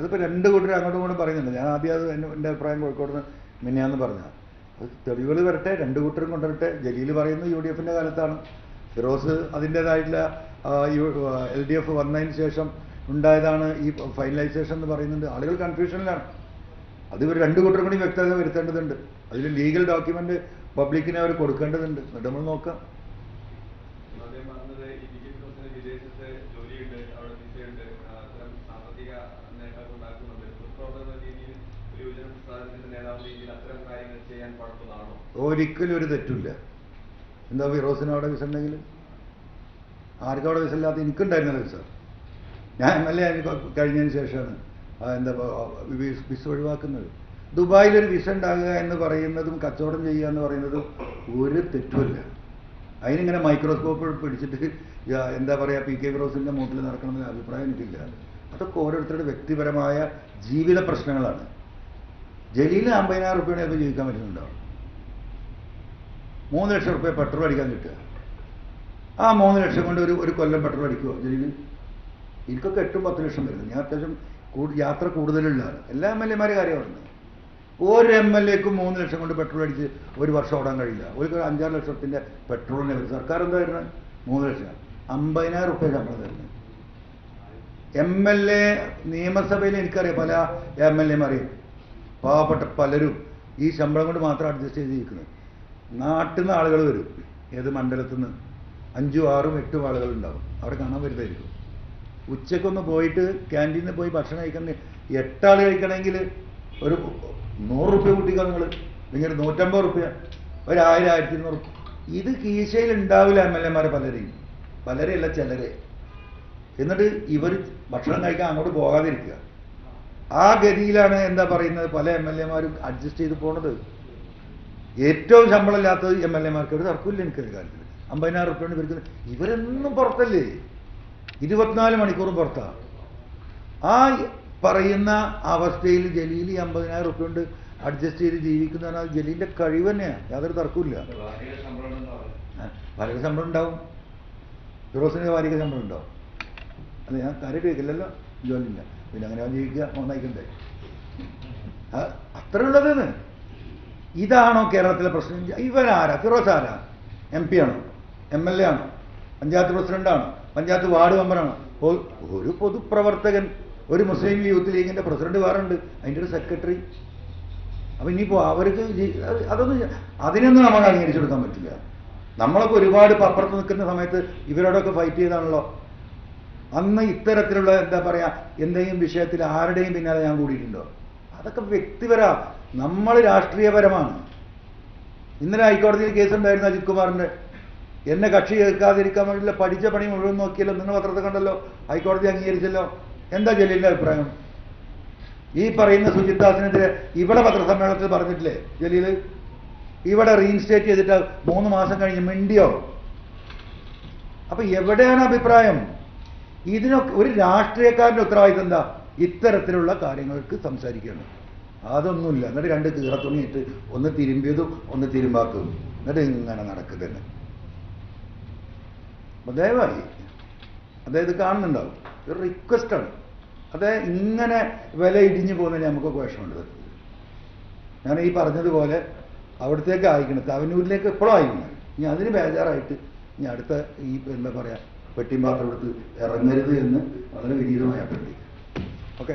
അതിപ്പോൾ രണ്ട് കൂട്ടരും അങ്ങോട്ടും ഇങ്ങോട്ടും പറയുന്നുണ്ട്. ഞാൻ ആദ്യം അത് എന്റെ അഭിപ്രായം കോഴിക്കോട് നിന്ന് മിനിയാന്ന് പറഞ്ഞ അത് തെളിവുകൾ വരട്ടെ രണ്ട് കൂട്ടരും കൊണ്ടുവരട്ടെ. ജലീൽ പറയുന്നത് യു ഡി എഫിന്റെ കാലത്താണ്. ഫിറോസ് അതിന്റേതായിട്ടുള്ള എൽ ഡി എഫ് വന്നതിന് ശേഷം ഉണ്ടായതാണ് ഈ ഫൈനലൈസേഷൻ എന്ന് പറയുന്നത് ആളുകൾ കൺഫ്യൂഷനിലാണ്. അത് ഇവർ രണ്ട് കൂട്ടരും കൂടി വ്യക്തത വരുത്തേണ്ടതുണ്ട്. അതിൽ ലീഗൽ ഡോക്യുമെന്റ് പബ്ലിക്കിന് അവർ കൊടുക്കേണ്ടതുണ്ട്. എന്നിട്ട് നമ്മൾ നോക്കാം. ജോലിയുണ്ട് ഒരു ചെയ്യാൻ ഒരിക്കലും ഒരു തെറ്റില്ല എന്താ ഫിറോസിന് അവിടെ വിസ ഉണ്ടെങ്കിൽ? ആർക്കും അവിടെ വിസ ഇല്ലാത്ത എനിക്കുണ്ടായിരുന്നല്ലോ വിസ ഞാൻ എം എൽ എ കഴിഞ്ഞതിന് ശേഷമാണ് എന്താ വിസ ഒഴിവാക്കുന്നത്. ദുബായിലൊരു വിസ ഉണ്ടാകുക എന്ന് പറയുന്നതും കച്ചവടം ചെയ്യുക എന്ന് പറയുന്നതും ഒരു തെറ്റുമില്ല. അതിനിങ്ങനെ മൈക്രോസ്കോപ്പ് പിടിച്ചിട്ട് എന്താ പറയുക പി കെ ഫിറോസിന്റെ മൂട്ടിൽ നടക്കണമെന്ന് അഭിപ്രായം എനിക്കില്ല. അതൊക്കെ ഓരോരുത്തരുടെ വ്യക്തിപരമായ ജീവിത പ്രശ്നങ്ങളാണ്. ജലീൽ അമ്പതിനായിരം റുപ്യാണ് ഒക്കെ ജീവിക്കാൻ പറ്റുന്നുണ്ടാവും മൂന്ന് ലക്ഷം റുപ്യ പെട്രോൾ അടിക്കാൻ കിട്ടുക. ആ മൂന്ന് ലക്ഷം കൊണ്ട് ഒരു ഒരു കൊല്ലം പെട്രോൾ അടിക്കുമോ ജലീൽ? എനിക്കൊക്കെ എട്ടും പത്ത് ലക്ഷം വരുന്നു. ഞാൻ അത്യാവശ്യം കൂടു- യാത്ര കൂടുതലുള്ള ആൾ എല്ലാ എം എൽ എമാരെ കാര്യം പറഞ്ഞത് ഒരു എം എൽ എക്കും മൂന്ന് ലക്ഷം കൊണ്ട് പെട്രോൾ അടിച്ച് ഒരു വർഷം ഓടാൻ കഴിയില്ല. ഒരു അഞ്ചാറ് ലക്ഷത്തിന്റെ പെട്രോളിനെ വരും സർക്കാർ എന്താ വരുന്നത് മൂന്ന് ലക്ഷം. അമ്പതിനായിരം റുപ്യ ശമ്പളം തരുന്നത് എം എൽ എ നിയമസഭയിൽ എനിക്കറിയാം പല എം എൽ എമാരെയും. പാവപ്പെട്ട പലരും ഈ ശമ്പളം കൊണ്ട് മാത്രം അഡ്ജസ്റ്റ് ചെയ്തിരിക്കുന്നത്. നാട്ടിൽ നിന്ന് ആളുകൾ വരും. ഏത് മണ്ഡലത്തിൽ നിന്ന്? അഞ്ചും ആറും എട്ടും ആളുകൾ ഉണ്ടാവും. അവിടെ കാണാൻ വരുന്നതായിരിക്കും ഉച്ചക്കൊന്ന് പോയിട്ട് ക്യാന്റീനിൽ പോയി ഭക്ഷണം കഴിക്കുന്ന എട്ടാൾ കഴിക്കണമെങ്കിൽ ഒരു നൂറ് റുപ്യ കൂട്ടിക്കോ നിങ്ങൾ നിങ്ങൾ നൂറ്റമ്പത് റുപ്യ. ഒരു ആയിരം ആയിരത്തി ഇരുന്നൂറ് ഇത് കീശയിൽ ഉണ്ടാവില്ല എം എൽ എമാരെ പലരെയും. പലരെയല്ല ചിലരെ. എന്നിട്ട് ഇവർ ഭക്ഷണം കഴിക്കാൻ അങ്ങോട്ട് പോകാതിരിക്കുക. ആ ഗതിയിലാണ് എന്താ പറയുന്നത്? പല എം എൽ എമാരും അഡ്ജസ്റ്റ് ചെയ്ത് പോണത്. ഏറ്റവും ശമ്പളം ഇല്ലാത്തത് എം എൽ എമാർക്ക് ഒരു തർക്കമില്ല എനിക്കൊരു കാര്യത്തിൽ അമ്പതിനായിരം റുപ്യാണ് ഇവർക്ക്. ഇവരെന്നും പുറത്തല്ലേ? ഇരുപത്തിനാല് മണിക്കൂറും പുറത്താണ് ആ പറയുന്ന അവസ്ഥയിൽ ജലീൽ ഈ അമ്പതിനായിരം റുപ്യ കൊണ്ട് അഡ്ജസ്റ്റ് ചെയ്ത് ജീവിക്കുന്നതാണ്. അത് ജലീലിന്റെ കഴിവ് തന്നെയാണ്. യാതൊരു തർക്കമില്ല വാരിക ശമ്പളം ഉണ്ടാവും. ഫിറോസിന് വാരിക ശമ്പളം ഉണ്ടാവും. അല്ല ഞാൻ കാര്യമായിട്ട് കേൾക്കില്ലല്ലോ. ജോലിയില്ല. പിന്നെ അങ്ങനെ അവൻ ജീവിക്കുക ഒന്നായിക്കണ്ടേ ആ, അത്ര ഉള്ളതെന്ന് ഇതാണോ കേരളത്തിലെ പ്രശ്നം? ഇവരാരാ? ഫിറോസ് ആരാ? എം പി ആണോ? എം എൽ എ ആണോ? പഞ്ചായത്ത് പ്രസിഡന്റാണോ? പഞ്ചായത്ത് വാർഡ് മെമ്പറാണോ? ഒരു പൊതുപ്രവർത്തകൻ ഒരു മുസ്ലിം യൂത്ത് ലീഗിന്റെ പ്രസിഡന്റ് വേറുണ്ട് അതിന്റെ ഒരു സെക്രട്ടറി. അപ്പൊ ഇനിയിപ്പോ അവർക്ക് അതൊന്നും അതിനൊന്നും നമ്മൾ അംഗീകരിച്ചു കൊടുക്കാൻ പറ്റില്ല. നമ്മളൊക്കെ ഒരുപാട് പപ്പുറത്ത് നിൽക്കുന്ന സമയത്ത് ഇവരോടൊക്കെ ഫൈറ്റ് ചെയ്താണല്ലോ. അന്ന് ഇത്തരത്തിലുള്ള എന്താ പറയാ എന്തെങ്കിലും വിഷയത്തിൽ ആരുടെയും പിന്നാലെ ഞാൻ കൂടിയിട്ടുണ്ടോ? അതൊക്കെ വ്യക്തിപരാ നമ്മൾ രാഷ്ട്രീയപരമാണ്. ഇന്നലെ ഹൈക്കോടതിയിൽ കേസുണ്ടായിരുന്നു അജിത് കുമാറിന്റെ. എന്നെ കക്ഷി കേൾക്കാതിരിക്കാൻ വേണ്ടിയില്ല പഠിച്ച പണി മുഴുവൻ നോക്കിയല്ലോ. നിങ്ങൾ പത്രത്തിൽ കണ്ടല്ലോ. ഹൈക്കോടതി അംഗീകരിച്ചല്ലോ. എന്താ ജലീലിന്റെ അഭിപ്രായം? ഈ പറയുന്ന സുജിത്ദാസിനെതിരെ ഇവിടെ പത്രസമ്മേളനത്തിൽ പറഞ്ഞിട്ടില്ലേ ജലീൽ? ഇവിടെ റീഇൻസ്റ്റേറ്റ് ചെയ്തിട്ട് മൂന്ന് മാസം കഴിഞ്ഞ് മിണ്ടിയോ? അപ്പൊ എവിടെയാണ് അഭിപ്രായം? ഇതിനൊക്കെ ഒരു രാഷ്ട്രീയക്കാരന്റെ ഉത്തരവാദിത്തം എന്താ? ഇത്തരത്തിലുള്ള കാര്യങ്ങൾക്ക് സംസാരിക്കണം അതൊന്നുമില്ല. എന്നിട്ട് രണ്ട് കീറത്തുണിയിട്ട് ഒന്ന് തിരുമ്പിയതും ഒന്ന് തിരുമ്പാക്കും എന്നിട്ട് ഇങ്ങനെ നടക്കുന്നത് അപ്പൊ ദയവായി. അതായത് കാണുന്നുണ്ടാവും. ഒരു റിക്വസ്റ്റാണ് അതെ ഇങ്ങനെ വില ഇടിഞ്ഞു പോകുന്നതിന് നമുക്ക് വിഷമമുണ്ട് ഞാൻ ഈ പറഞ്ഞതുപോലെ അവിടത്തേക്ക് അയക്കണം തവനൂരിലേക്ക് എപ്പോഴും അയക്കണം ഇനി അതിന് ബേജാറായിട്ട് ഇനി അടുത്ത ഈ എന്താ പറയുക പെട്ടിയും പാത്രം എടുത്ത് ഇറങ്ങരുത് എന്ന് വളരെ വിനീതമായി അഭ്യർത്ഥിക്കും ഓക്കെ?